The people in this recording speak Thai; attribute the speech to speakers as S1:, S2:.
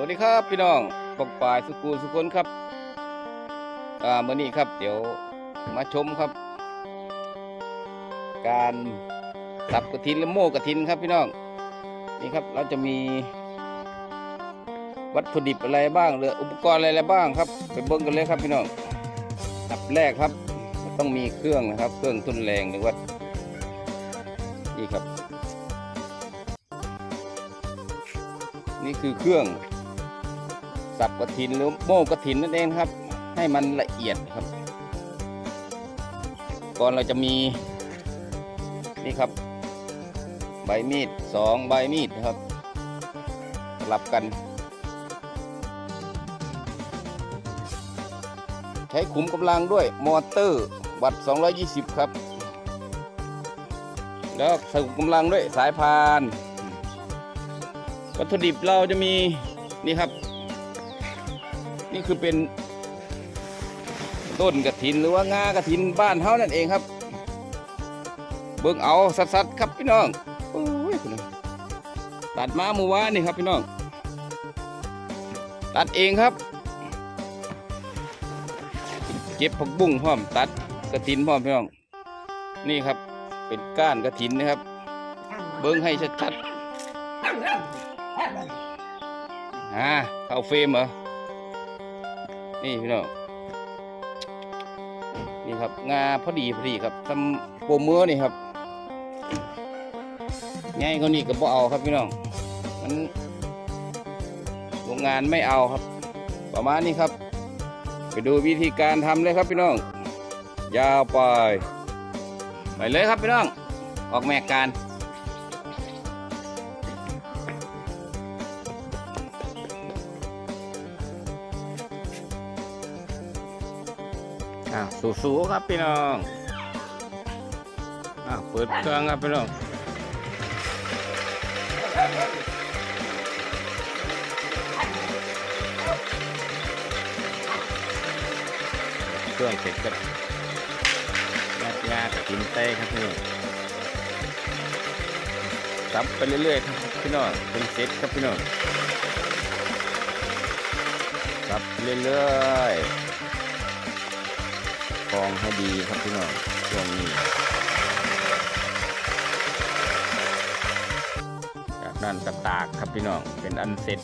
S1: วัสดีครับพี่น้องปกปายสุกูสุคนครับอ่ามื่อนี้ครับ เดี๋ยวมาชมครับ การสับกระถินและโม่กระถินครับพี่น้องนี่ครับเราจะมีวัตถุดิบอะไรบ้างหรืออุปกรณ์อะไรบ้างครับ ไปเบิ่งกันเลยครับพี่น้องอันดับแรกครับ ต้องมีเครื่องนะครับ เครื่องทุนแรงหรือว่านี่ครับ นี่คือเครื่อง สับกระถินหรือโม่กระถินนั่นเองครับ ให้มันละเอียดครับ ก่อนเราจะมีนี่ครับ ใบมีดสองใบมีดครับสลับกัน ใช้ขุมกำลังด้วยมอเตอร์วัด 220 ครับ แล้วใส่ขุมกำลังด้วยสายพานวัตถุดิบเราจะมีนี่ครับ นี่คือเป็นต้นกระถินหรือว่างากระถินบ้านเฮานั่นเองครับ เบิ่งเอาสัดๆครับพี่น้องโอ้ยตัดมาเมื่อวานนี่ครับพี่น้อง ตัดเองครับ เก็บผักบุ้งพร้อมตัดกระถินพร้อมพี่น้อง นี่ครับเป็นก้านกระถินนะครับ เบิ่งให้ชัดๆอ่าเข้าเฟรมเหรอ นี่พี่น้องนี่ครับงาพอดีพอดีครับทำโปรเมือนี่ครับง่ายกว่านี้ก็บ่เอาครับพี่น้องมันโรงงานไม่เอาครับ ประมาณนี้ครับ ไปดูวิธีการทำเลยครับพี่น้อง ยาวไป ไปเลยครับพี่น้อง ออกแมกการ อะสู้ๆครับพี่น้องอเปิดเครื่องครับพี่น้องเครื่องเสร็จก็งัดงากกินเต้ครับพี่น้องซับไปเรื่อยๆครับพี่น้องเป็นเสร็จครับพี่น้องซับเรื่อยๆ องให้ดีครับพี่น้องช่วงนี้จากนั้นก็ตากครับพี่น้องเป็นอันเสร็จ